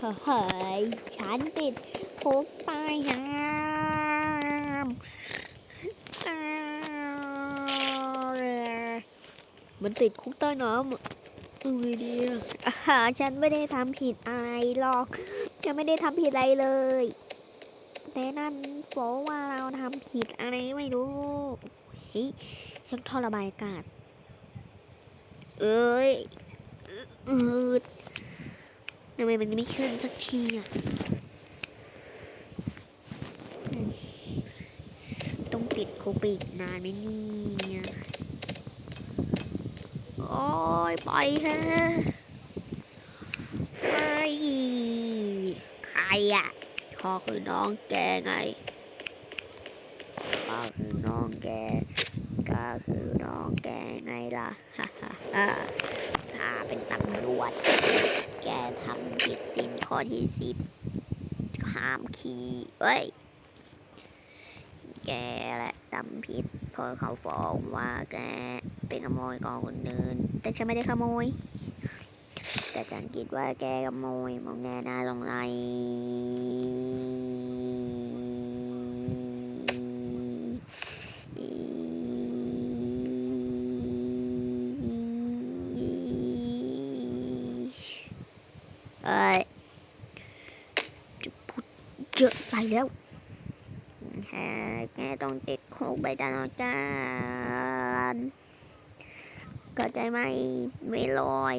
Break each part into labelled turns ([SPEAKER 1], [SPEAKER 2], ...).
[SPEAKER 1] เฮ้ยฉันติดคุกใต้น้ำอ้าวมันติดคุกใต้น้ำอะเอาไงดีอ่ฉันไม่ได้ทำผิดอะไรหรอก ฉันไม่ได้ทำผิดอะไรเลย แต่นั่นบอกว่าเราทำผิดอะไรไม่รู้เฮ้ยช่างท่อระบายอากาศ เอ้ยอืด ทำไมมันไม่ขึ้นสักทีอะต้องติดโควิดนานไหมเนี่ยโอ้ยไปล่อยเถอะไปใครอะข้อคือน้องแกไงข้อคือน้องแกก็คือน้องแกไงล่ะฮ่าฮ่าฮ่าข้าเป็นตำรวจแกทำ ข้อที่สิบห้ามขี่เอ้ย แกแหละทำผิดเพราะเขาฟ้องว่าแกเป็นขโมยของคนอื่น แต่ฉันไม่ได้ขโมย แต่ฉันคิดว่าแกขโมยมองแงน่าลงไหลเอ้ยจะพูด เยอะไปแล้วแฮแกต้องติดคุกไปตลอดกาลเข้าใจไหมไม่ลอย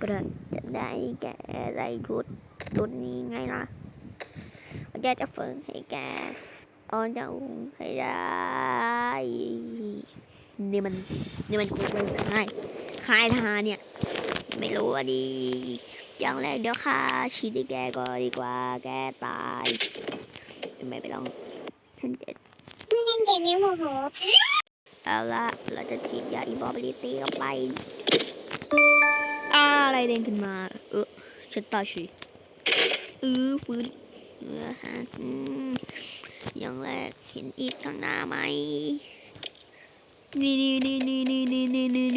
[SPEAKER 1] ก็ได้จะได้แกใส่ชุดชุดนี้ไงล่ะแกจะฝึกให้แกออนจะอุ้มให้ได้ นี่มัน นี่มันคุกเลยไงคายทาเนี่ย ไม่รู้อะดีอย่างแรกเดี๋ยวฆ่าชีวิตแกก่อนดีกว่า แกตายไม่ไปลองฉันจะ
[SPEAKER 2] นี่เกมนี้โมโห
[SPEAKER 1] เอาละเราจะฉีดยาอีบอบิลิตี้เข้าไปอ่าอะไรเด้งขึ้นมา เออฉันตายสิเออฟื้นเออฮะอืมอย่างแรกเห็นอีกข้างหน้าไหมนี่นี่นี่นี่นี่นี่นี่นี่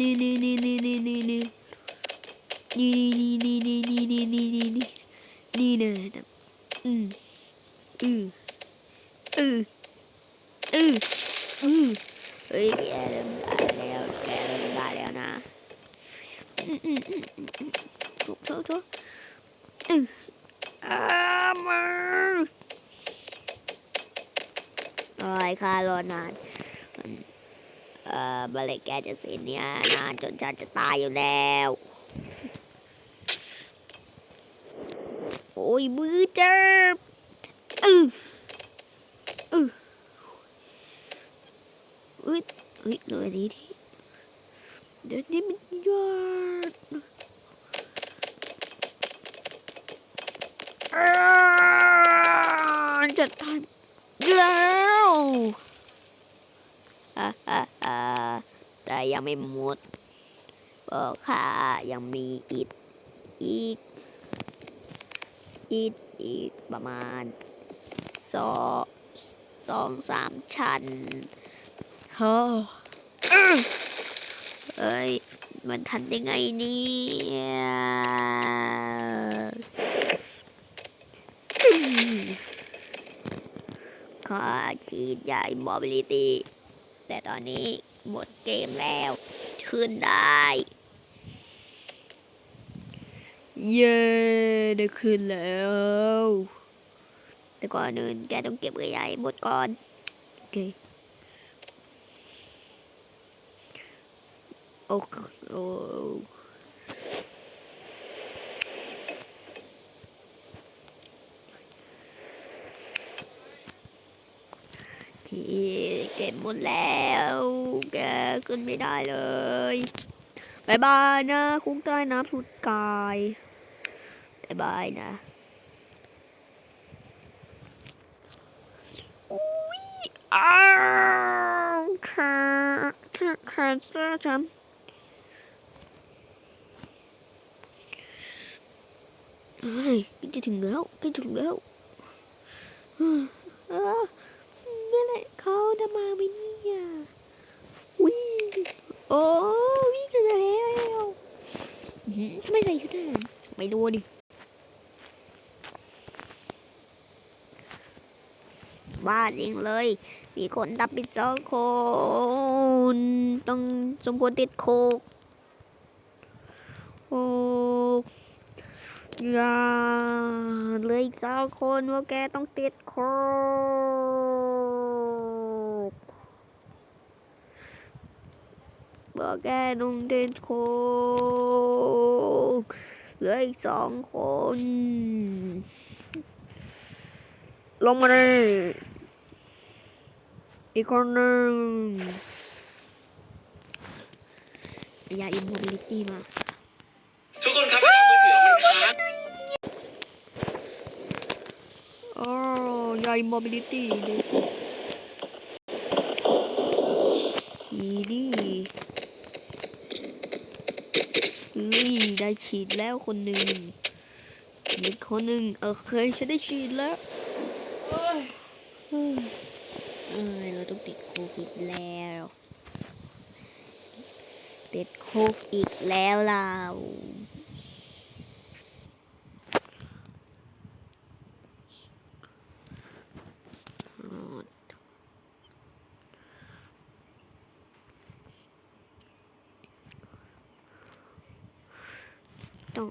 [SPEAKER 1] นี่นี่นี่นี่นี่ นี่นี่นี่นี่นี่นี่นี่นี่นี่นี่นี่นี่เลยนะอืมอืออืออืออือเฮ้ยแกเริ่มได้แล้วแกเริ่มได้แล้วนะอืมอืมอืมอืมอืมถูกถูกถูกอืออามาโอ้ยค่ารอนานมันเอ่อเมื่อไหรแกจะเสร็จเนี่ยนานจนฉันจะตายอยู่แล้ว โอ้ยมือเจ็บอืออือเอ้ยเฮ้ยหน่อยดีทีเดี๋ยวนี้มันยอดอ่าจะทำแล้วอ่าอ่าอ่าแต่ยังไม่หมดบอกค่ะยังมีอีกอีก อีกอีกประมาณสองสองสามชั้นเฮ้ออื้อเอ้ย มันทันได้ไงเนี่ยอื้อข้าฉีดยาอิมมอบิลิตี้แต่ตอนนี้หมดเกมแล้ว ขึ้นได้ เย้ได้ขึ้นแล้ว แต่ก่อนอื่นแกต้องเก็บเรือใหญ่หมดก่อน โอเคโอ้โอ้ที่เก็บหมดแล้ว แกขึ้นไม่ได้เลยบายบายนะ คุกใต้น้ำสุดกาย บายบายนะอุ้ยอ้าวขาขาขาเสื้อฉันเฮ้ยใกล้จะถึงแล้วใกล้ถึงแล้วนั่แหละเขาจะมาไหมเนี่ยวิ่งโอ้วิ่งกันมาแล้วทำไมใส่ชุดทหารไปดูดิ บ้าจริงเลย มีคนทับปิดสองคนต้องสมควรติดคุกโอ้ยาเลยอีกสองคนว่าแกต้องติดคุกบอกแกต้องติดคุกเหลืออีกสองคน ลงมาเลย อีกคนหนึ่งยาอิมโมบิลิตี้มา
[SPEAKER 3] ทุกคนครับไม่เอามือถือออกมันค้าง
[SPEAKER 1] โอ้ยาอิมโมบิลิตี้ดิอีนี่นี่ได้ฉีดแล้วคนหนึ่งอีกคนหนึ่งโอเคฉันได้ฉีดแล้ว เอ้ยเอ้ย เราต้องติดคุกอีกแล้ว ติดคุกอีกแล้วเราต้อง